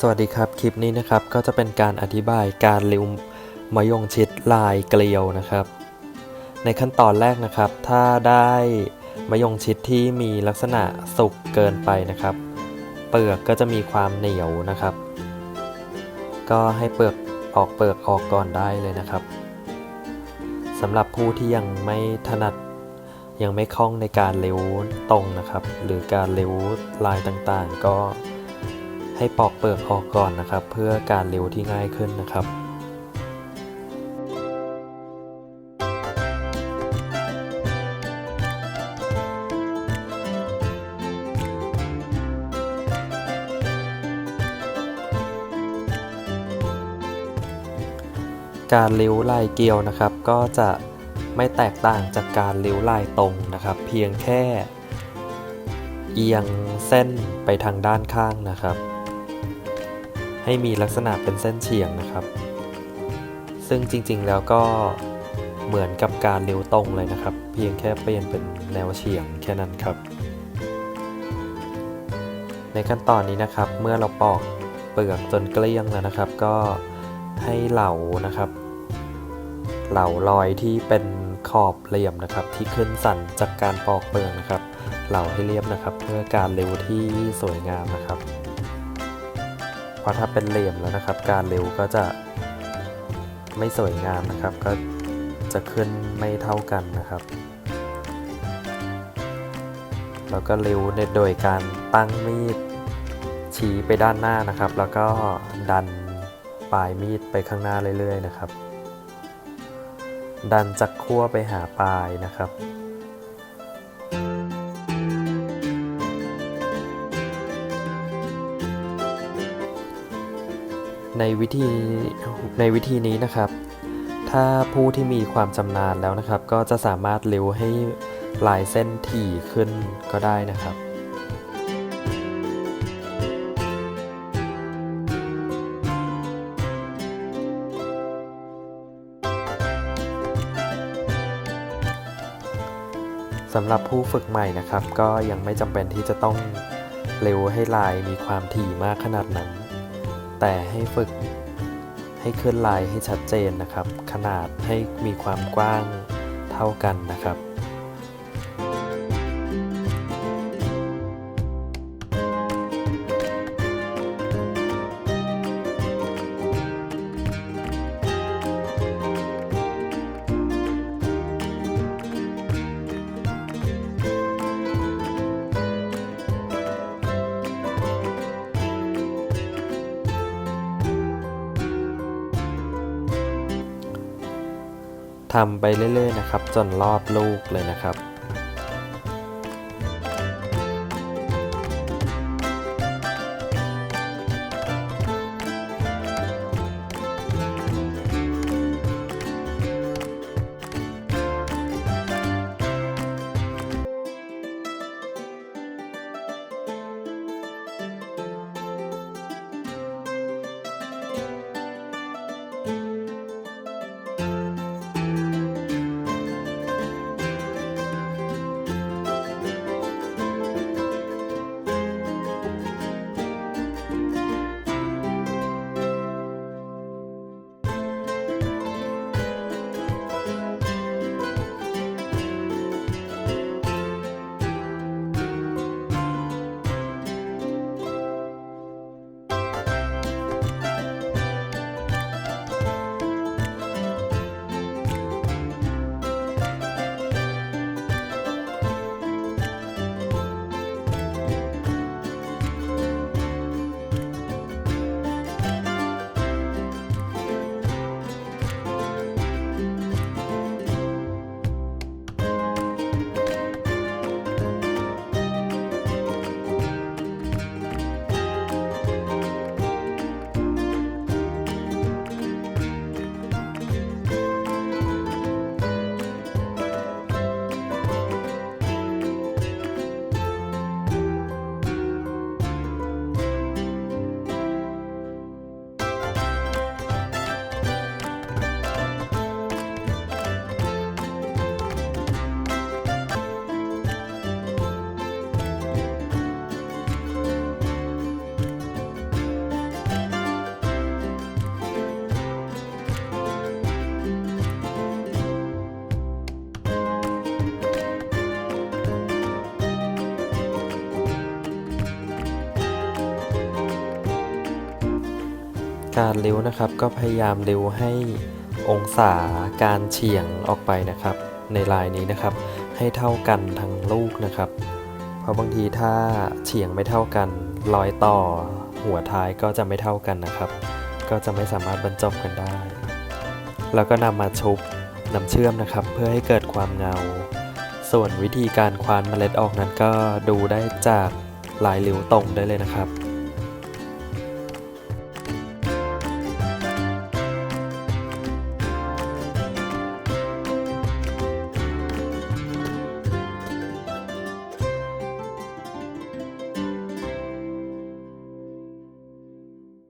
สวัสดีครับคลิปนี้นะครับก็จะเป็นการอธิบายการริวมะยงชิดลายเกลียวนะครับ ในขั้นตอนแรกนะครับ ถ้าได้มะยงชิดที่มีลักษณะสุกเกินไปนะครับ เปลือกก็จะมีความเหนียวนะครับ ก็ให้เปลือกออกเปลือกออกก่อนได้เลยนะครับสำหรับผู้ที่ยังไม่ถนัดยังไม่คล่องในการเลี้ยวตรงนะครับ หรือการเลี้ยวลายต่างๆ ก็ ให้ปอกเปลือกออกก่อนนะครับ เพื่อการเลี้ยวที่ง่ายขึ้นนะครับ การริ้วลายเกลียวนะครับ ก็จะไม่แตกต่างจากการริ้วลายตรงนะครับ เพียงแค่ เอียงเส้นไปทางด้านข้างนะครับ ให้มีลักษณะเป็นเส้นเฉียงนะครับ ซึ่งจริงๆแล้วก็เหมือนกับการริ้ยวตรงเลยนะครับ เพียงแค่เปลี่ยนเป็นแนวเฉียงแค่นั้นครับ ในขั้นตอนนี้นะครับเมื่อเราปอกเปลือกจนเกลี้ยงแล้วนะครับ ก็ให้เหลานะครับ เหลารอยที่เป็นขอบเหลี่ยมนะครับ ที่ขึ้นสั่นจากการปอกเปลือกนะครับ เหลาให้เรียบนะครับ เพื่อการเร็วที่สวยงามนะครับ ราะถ้าเป็นเหลี่ยมแล้วนะครับ การเร็วก็จะไม่สวยงามนะครับ ก็จะขึ้นไม่เท่ากันนะครับ แล้วก็เร็วโดยการตั้งมีดชี้ไปด้านหน้านะครับ แล้วก็ดันปลายมีดไปข้างหน้าเรื่อยๆนะครับ ดันจากขั้วไปหาปลายนะครับ ในวิธีในวิธีนี้นะครับ ถ้าผู้ที่มีความชำนาญแล้วนะครับ ก็จะสามารถเลี้ยวให้ลายเส้นถี่ขึ้นก็ได้นะครับสำหรับผู้ฝึกใหม่นะครับ ก็ยังไม่จำเป็นที่จะต้องเร็วให้ลายมีความถี่มากขนาดนั้น แต่ให้ฝึกให้ขึ้นลายให้ชัดเจนนะครับ ขนาดให้มีความกว้างเท่ากันนะครับ ทำไปเรื่อยๆนะครับ จนรอบลูกเลยนะครับ การริ้วนะครับ ก็พยายามริ้วให้องศาการเฉียงออกไปนะครับ ในลายนี้นะครับ ให้เท่ากันทั้งลูกนะครับ เพราะบางทีถ้าเฉียงไม่เท่ากันรอยต่อหัวท้ายก็จะไม่เท่ากันนะครับ ก็จะไม่สามารถบรรจบกันได้ แล้วก็นำมาชุบน้ำเชื่อมนะครับ เพื่อให้เกิดความเงา ส่วนวิธีการควานเมล็ดออกนั้นก็ดูได้จากลายริ้วตรงได้เลยนะครับ